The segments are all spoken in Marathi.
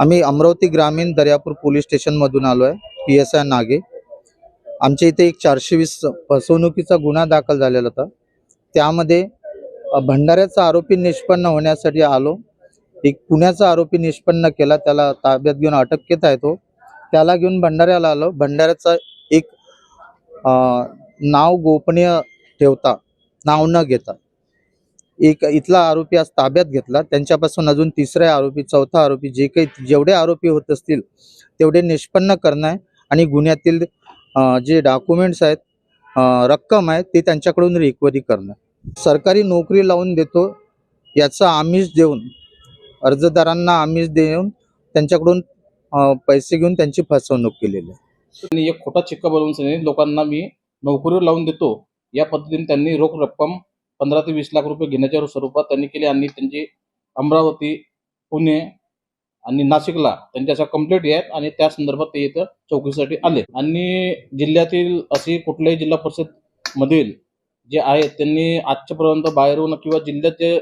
आम्ही अमरावती ग्रामीण दर्यापूर पोलीस स्टेशन मधून आलो आहे पी एस आय नागे. आमच्या इथे एक चारशे वीस फसवणुकीचा गुन्हा दाखल झालेला होता. त्यामध्ये भंडाऱ्याचा आरोपी निष्पन्न होण्यासाठी आलो. एक पुण्याचा आरोपी निष्पन्न केला त्याला ताब्यात घेऊन अटक केत आहे तो. त्याला घेऊन भंडाऱ्याला आलो. भंडाऱ्याचा एक नाव गोपनीय ठेवता नाव न घेता. एक इथला आरोपी आज ताब्यात घेतला. त्यांच्यापासून अजून तिसरा आरोपी चौथा आरोपी जे काही जेवढे आरोपी होत असतील तेवढे निष्पन्न करणं आहे आणि गुन्ह्यातील जे डॉक्युमेंट्स आहेत रक्कम आहे ते त्यांच्याकडून रिकव्हरी करणं सरकारी नोकरी लावून देतो याचा आमिष देऊन अर्जदारांना आमिष देऊन त्यांच्याकडून पैसे घेऊन त्यांची फसवणूक केलेली आहे. एक खोटा चिक्का बनवून लोकांना मी नोकरीवर लावून देतो. या पद्धतीने त्यांनी रोख रक्कम पंधरा ते वीस लाख रुपये घेण्याच्या स्वरूपात त्यांनी केले आणि त्यांची अमरावती पुणे आणि नाशिकला त्यांच्या अशा कंप्लेंट आहेत आणि त्या संदर्भात ते इथं चौकशीसाठी आले. आणि जिल्ह्यातील अशी कुठल्याही जिल्हा परिषद मधील जे आहेत त्यांनी आजच्यापर्यंत बाहेरून किंवा जिल्ह्यात जे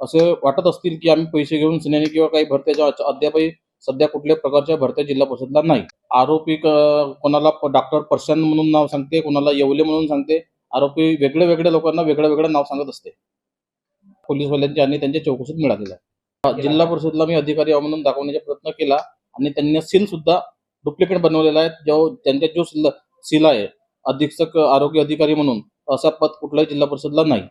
असे वाटत असतील की आम्ही पैसे घेऊन सिनेने किंवा काही भरत्याच्या अद्यापही सध्या कुठल्याही प्रकारच्या भरत्या जिल्हा परिषदला नाही. आरोपी कोणाला डॉक्टर प्रशांत म्हणून नाव सांगते कोणाला येवले म्हणून सांगते आरोपी वेगळे वेगळ्या लोकांना वेगळं वेगळं नाव सांगत असते. पोलीसवाल्यांची आणि त्यांच्या चौकशीत मिळालेल्या आहे. जिल्हा परिषदला मी अधिकारी म्हणून दाखवण्याचा प्रयत्न केला आणि त्यांनी सील सुद्धा डुप्लिकेट बनवलेला आहे. जो त्यांच्या जो सील सील आहे अधीक्षक आरोग्य अधिकारी म्हणून असा पद कुठल्याही जिल्हा परिषदला नाही.